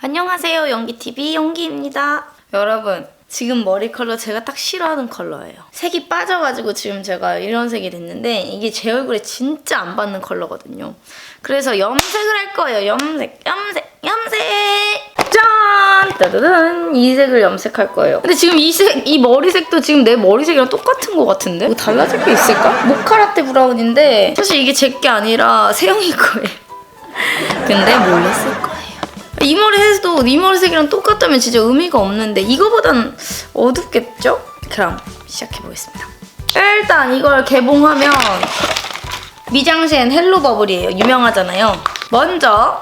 안녕하세요. 연기TV 연기입니다. 여러분, 지금 머리 컬러 제가 딱 싫어하는 컬러예요. 색이 빠져가지고 지금 제가 이런 색이 됐는데 이게 제 얼굴에 진짜 안 받는 컬러거든요. 그래서 염색을 할 거예요. 염색, 염색, 염색! 짠! 따다단! 이 색을 염색할 거예요. 근데 지금 이 색, 이 머리색도 지금 내 머리색이랑 똑같은 것 같은데? 뭐 달라질 게 있을까? 모카라떼 브라운인데 사실 이게 제 게 아니라 세영이 거예요. 근데 쓸 거예요. 이 머리 해도 이 머리색이랑 똑같다면 진짜 의미가 없는데 이거보단 어둡겠죠? 그럼 시작해 보겠습니다. 일단 이걸 개봉하면 미장센 헬로 버블이에요. 유명하잖아요. 먼저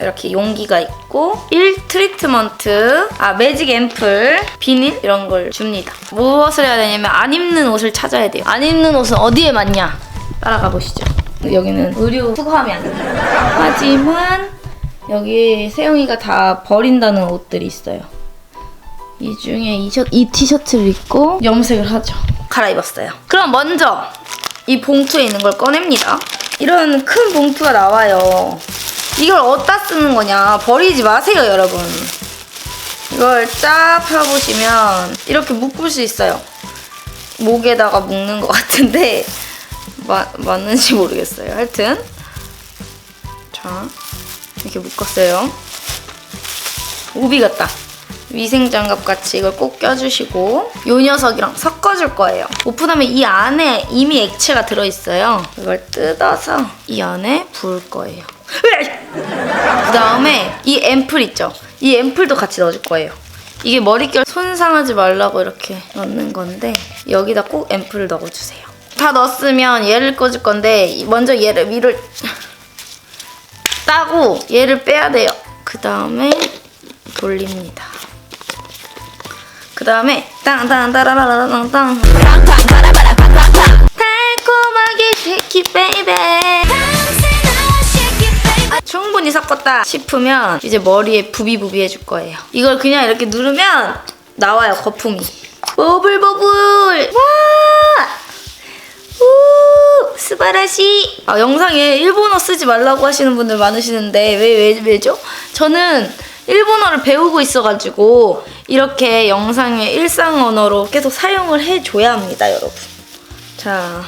이렇게 용기가 있고 1 트리트먼트 아 매직 앰플 비닐 이런 걸 줍니다. 무엇을 해야 되냐면 안 입는 옷을 찾아야 돼요. 안 입는 옷은 어디에 맞냐? 따라가 보시죠. 여기는 의류 수거함이 안 돼요. 하지만 여기 세영이가 다 버린다는 옷들이 있어요. 이 중에 이, 셔, 이 티셔츠를 입고 염색을 하죠. 갈아입었어요. 그럼 먼저 이 봉투에 있는 걸 꺼냅니다. 이런 큰 봉투가 나와요. 이걸 어디다 쓰는 거냐? 버리지 마세요, 여러분. 이걸 쫙 펴보시면 이렇게 묶을 수 있어요. 목에다가 묶는 것 같은데 마, 맞는지 모르겠어요. 하여튼 자 이렇게 묶었어요. 오비 같다. 위생장갑 같이 이걸 꼭 껴주시고 요 녀석이랑 섞어줄 거예요. 오픈하면 이 안에 이미 액체가 들어있어요. 이걸 뜯어서 이 안에 부을 거예요. 그 다음에 이 앰플 있죠? 이 앰플도 같이 넣어줄 거예요. 이게 머릿결 손상하지 말라고 이렇게 넣는 건데 여기다 꼭 앰플을 넣어주세요. 다 넣었으면 얘를 꽂을 건데 먼저 얘를 위를 따고 얘를 빼야 돼요. 그 다음에 돌립니다. 그 다음에 땅땅따라라라땅땅 달콤하게 baby 아, 충분히 섞었다 싶으면 이제 머리에 부비부비 해줄 거예요. 이걸 그냥 이렇게 누르면 나와요 거품이. 버블버블 와 우! 스바라시! 아, 영상에 일본어 쓰지 말라고 하시는 분들 많으시는데 왜, 왜, 왜죠? 저는 일본어를 배우고 있어가지고 이렇게 영상에 일상 언어로 계속 사용을 해줘야 합니다, 여러분. 자.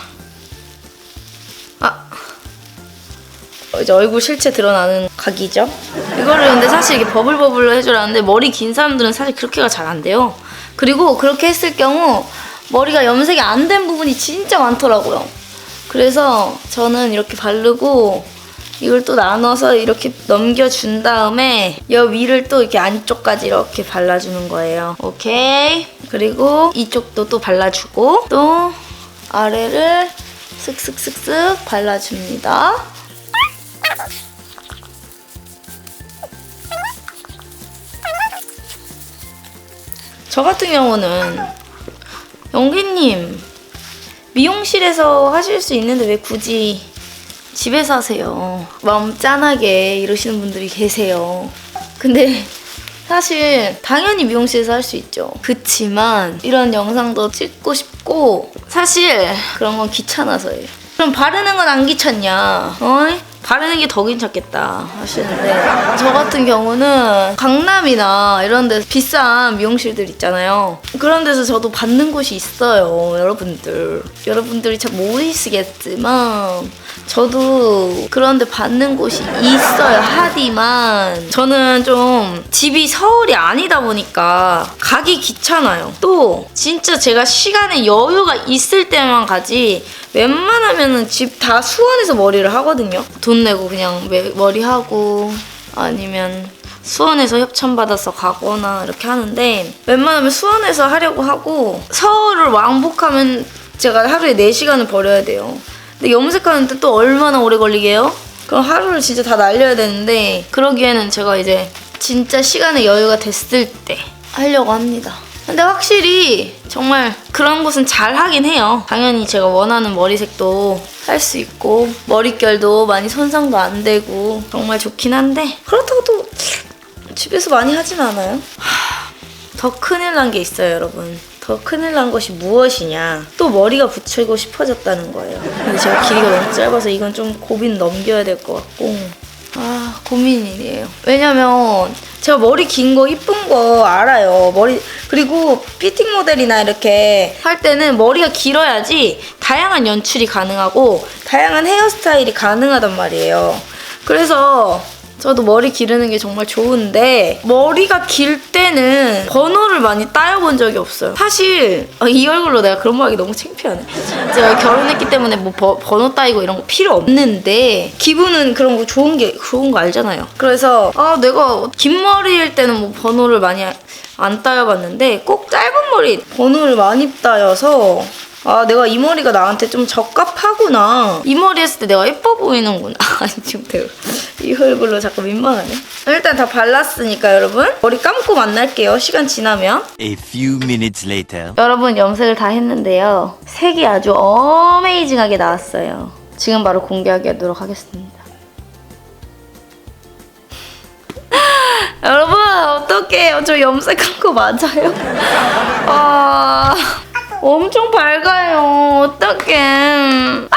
아. 어, 이제 얼굴 실체 드러나는 각이죠? 이거를 근데 사실 이게 버블버블로 해주라는데 머리 긴 사람들은 사실 그렇게가 잘 안 돼요. 그리고 그렇게 했을 경우 머리가 염색이 안 된 부분이 진짜 많더라고요. 그래서 저는 이렇게 바르고 이걸 또 나눠서 이렇게 넘겨준 다음에 여 위를 또 이렇게 안쪽까지 이렇게 발라주는 거예요. 오케이. 그리고 이쪽도 또 발라주고 또 아래를 슥슥슥슥 발라줍니다. 저 같은 경우는 영기님 미용실에서 하실 수 있는데 왜 굳이 집에서 하세요? 마음 짠하게 이러시는 분들이 계세요. 근데 사실 당연히 미용실에서 할 수 있죠. 그치만 이런 영상도 찍고 싶고 사실 그런 건 귀찮아서예요. 그럼 바르는 건 안 귀찮냐? 어이? 바르는 게 더 괜찮겠다 하시는데. 저 같은 경우는 강남이나 이런 데서 비싼 미용실들 있잖아요. 그런 데서 저도 받는 곳이 있어요 여러분들. 여러분들이 잘 모르시겠지만 저도 그런 데 받는 곳이 있어요 하지만 저는 좀 집이 서울이 아니다 보니까 가기 귀찮아요 또 진짜 제가 시간에 여유가 있을 때만 가지 웬만하면은 집 다 수원에서 머리를 하거든요. 돈 내고 그냥 매- 머리 하고 아니면 수원에서 협찬받아서 가거나 이렇게 하는데 웬만하면 수원에서 하려고 하고 서울을 왕복하면 제가 하루에 4시간을 버려야 돼요. 근데 염색하는데 또 얼마나 오래 걸리게요? 그럼 하루를 진짜 다 날려야 되는데 그러기에는 제가 이제 진짜 시간에 여유가 됐을 때 하려고 합니다. 근데 확실히 정말 그런 곳은 잘 하긴 해요. 당연히 제가 원하는 머리색도 할 수 있고 머릿결도 많이 손상도 안 되고 정말 좋긴 한데 그렇다고 또 집에서 많이 하진 않아요. 하, 더 큰일 난 게 있어요, 여러분. 더 큰일 난 것이 무엇이냐? 또 머리가 붙이고 싶어졌다는 거예요. 근데 제가 길이가 너무 짧아서 이건 좀 고민 넘겨야 될 것 같고. 아, 고민이에요. 왜냐면 제가 머리 긴 거 이쁜 거 알아요. 머리 그리고 피팅 모델이나 이렇게 할 때는 머리가 길어야지 다양한 연출이 가능하고 다양한 헤어스타일이 가능하단 말이에요. 그래서 저도 머리 기르는 게 정말 좋은데 머리가 길 때는 번호를 많이 따여본 적이 없어요. 사실 아, 이 얼굴로 내가 그런 말 하기 너무 창피하네. 제가 결혼했기 때문에 뭐 버- 번호 따이고 이런 거 필요 없는데 기분은 그런 거 좋은 게 좋은 거 알잖아요. 그래서 아 내가 긴 머리일 때는 뭐 번호를 많이 안 따여봤는데 꼭 짧은 머리 번호를 많이 따여서 아 내가 이 머리가 나한테 좀 적합하구나. 이 머리 했을 때 내가 예뻐 보이는구나. 아니 지금 내가 이 얼굴로 자꾸 민망하네. 일단 다 발랐으니까 여러분. 머리 감고 만날게요. 시간 지나면. A few minutes later. 여러분 염색을 다 했는데요. 색이 아주 어메이징하게 나왔어요. 지금 바로 공개하도록 하겠습니다. 여러분 어떡해요? 저 염색한 거 맞아요? 아 엄청 밝아요. 어떡해. 아!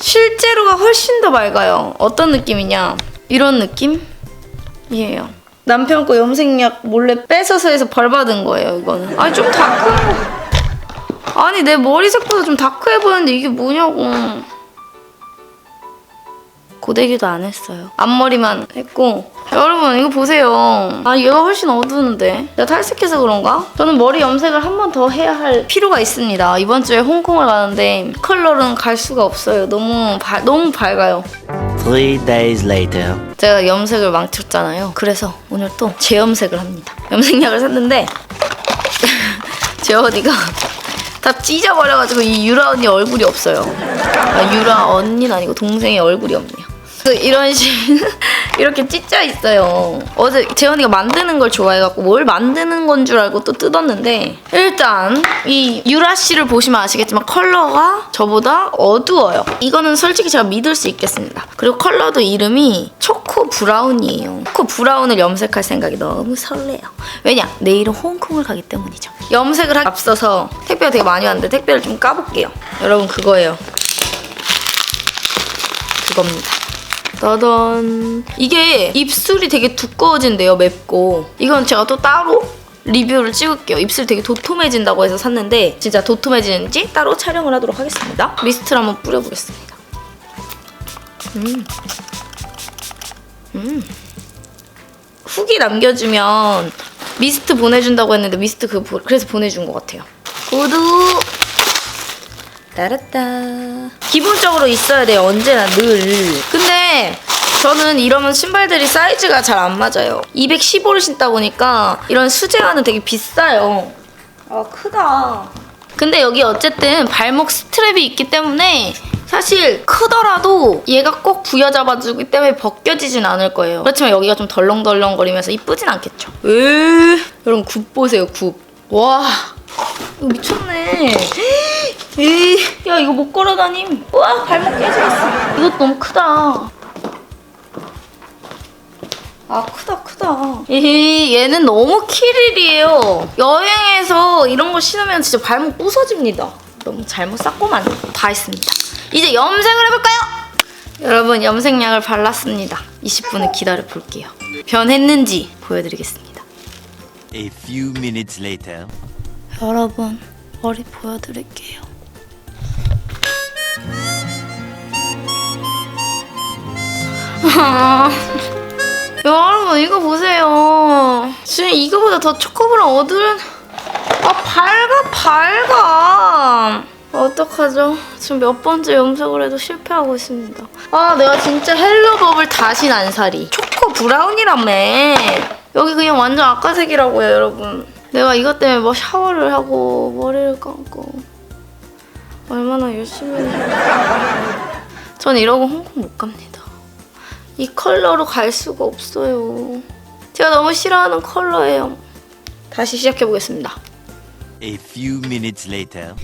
실제로가 훨씬 더 밝아요. 어떤 느낌이냐? 이런 느낌이에요. 남편 거 염색약 몰래 뺏어서 해서 벌 받은 거예요 이거는. 아니 좀 다크한 거 아니 내 머리색보다 좀 다크해 보이는데 이게 뭐냐고 고데기도 안 했어요. 앞머리만 했고 여러분 이거 보세요. 아 얘가 훨씬 어두운데 내가 탈색해서 그런가? 저는 머리 염색을 한 번 더 해야 할 필요가 있습니다. 이번 주에 홍콩을 가는데 컬러는 갈 수가 없어요. 너무 발 너무 밝아요. Three days later. 제가 염색을 망쳤잖아요. 그래서 오늘 또 재염색을 합니다. 염색약을 샀는데 제 어디가 다 찢어버려가지고 이 유라 언니 얼굴이 없어요. 아, 유라 언니는 아니고 동생의 얼굴이 없네요. 그래서 이런 식 이렇게 찢져 있어요. 어제 재현이가 만드는 걸 좋아해갖고 뭘 만드는 건 줄 알고 또 뜯었는데 일단 이 유라 씨를 보시면 아시겠지만 컬러가 저보다 어두워요. 이거는 솔직히 제가 믿을 수 있겠습니다. 그리고 컬러도 이름이 초코 브라운이에요. 초코 브라운을 염색할 생각이 너무 설레요. 왜냐? 내일은 홍콩을 가기 때문이죠. 염색을 하기 앞서서 택배가 되게 많이 왔는데 택배를 좀 까볼게요. 여러분 그거예요. 그겁니다. 따단. 이게 입술이 되게 두꺼워진대요, 맵고. 이건 제가 또 따로 리뷰를 찍을게요. 입술 되게 도톰해진다고 해서 샀는데 진짜 도톰해지는지 따로 촬영을 하도록 하겠습니다. 미스트를 한번 뿌려보겠습니다. 음. 음. 후기 남겨주면 미스트 보내준다고 했는데 미스트 그 보- 그래서 보내준 것 같아요. 구독! 따랐다. 기본적으로 있어야 돼요. 언제나 늘. 근데 저는 이러면 신발들이 사이즈가 잘 안 맞아요. 215를 신다 보니까 이런 수제화는 되게 비싸요. 아 크다. 근데 여기 어쨌든 발목 스트랩이 있기 때문에 사실 크더라도 얘가 꼭 부여잡아주기 때문에 벗겨지진 않을 거예요. 그렇지만 여기가 좀 덜렁덜렁거리면서 이쁘진 않겠죠. 으 여러분 굽 보세요 굽. 와 이거 미쳤네. 에이, 야 이거 못 걸어다님. 와 발목 깨지겠어. 이것도 너무 크다. 아 크다 크다. 에이 얘는 너무 키릴이에요. 여행에서 이런 거 신으면 진짜 발목 부서집니다. 너무 잘못 쌌구만. 다 했습니다. 이제 염색을 해볼까요? 여러분 염색약을 발랐습니다. 20분을 기다려 볼게요. 변했는지 보여드리겠습니다. A few minutes later. 여러분 머리 보여드릴게요. 여러분 이거 보세요. 지금 이거보다 더 초코브라운 어두운 아 밝아 밝아. 어떡하죠? 지금 몇 번째 염색을 해도 실패하고 있습니다. 아 내가 진짜 헬로버블 안 사리. 초코 브라운이라며. 여기 그냥 완전 아까색이라고요 여러분. 내가 이것 때문에 뭐 샤워를 하고 머리를 감고 얼마나 열심히 했는데. 전 이러고 홍콩 못 갑니다. 이 컬러로 갈 수가 없어요. 제가 너무 싫어하는 컬러예요. 다시 시작해 보겠습니다. A few minutes later.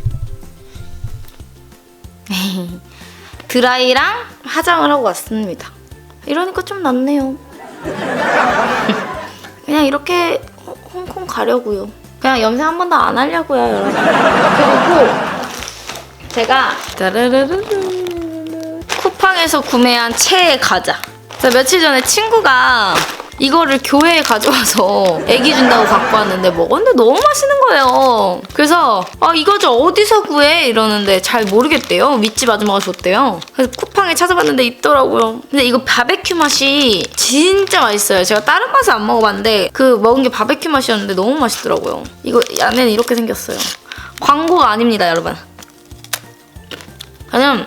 드라이랑 화장을 하고 왔습니다. 이러니까 좀 낫네요. 그냥 이렇게 홍- 홍콩 가려고요. 그냥 염색 한 번도 안 하려고요, 여러분. 그리고 제가 쿠팡에서 구매한 채 과자. 제가 며칠 전에 친구가 이거를 교회에 가져와서 애기 준다고 갖고 왔는데 먹었는데 너무 맛있는 거예요. 그래서 아 이거 저 어디서 구해 이러는데 잘 모르겠대요. 밑집 아줌마가 줬대요. 그래서 쿠팡에 찾아봤는데 있더라고요. 근데 이거 바베큐 맛이 진짜 맛있어요. 제가 다른 맛은 안 먹어봤는데 그 먹은 게 바베큐 맛이었는데 너무 맛있더라고요. 이거 안에는 이렇게 생겼어요. 광고가 아닙니다, 여러분. 저는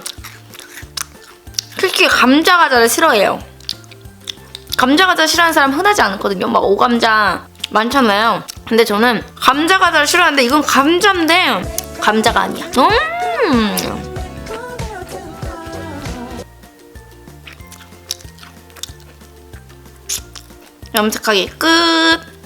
특히 감자 과자를 싫어해요. 감자 과자 싫어하는 사람 흔하지 않거든요. 막 오감자 많잖아요. 근데 저는 감자 과자를 싫어하는데 이건 감자인데 감자가 아니야. 음. 염색하기 끝.